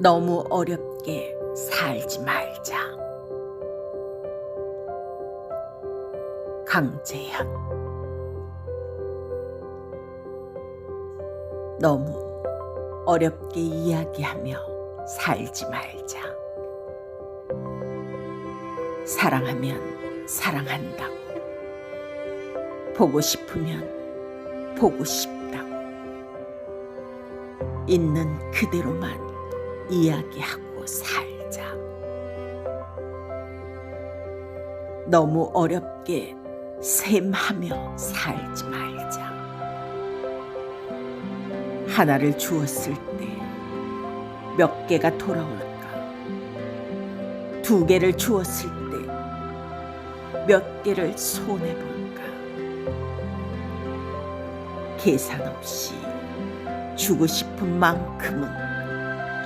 너무 어렵게 살지 말자. 강재현 너무 어렵게 이야기하며 살지 말자. 사랑하면 사랑한다고. 보고 싶으면 보고 싶다고. 있는 그대로만 이야기하고 살자. 너무 어렵게 셈하며 살지 말자. 하나를 주었을 때 몇 개가 돌아올까? 두 개를 주었을 때 몇 개를 손해볼까? 계산 없이 주고 싶은 만큼은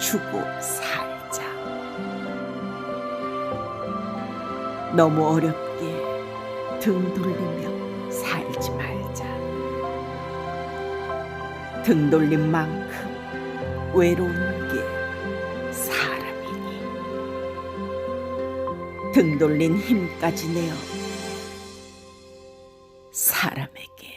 주고 살자. 너무 어렵게 등 돌리며 살지 말자. 등 돌린 만큼 외로운 게 사람이니. 등 돌린 힘까지 내어 사람에게.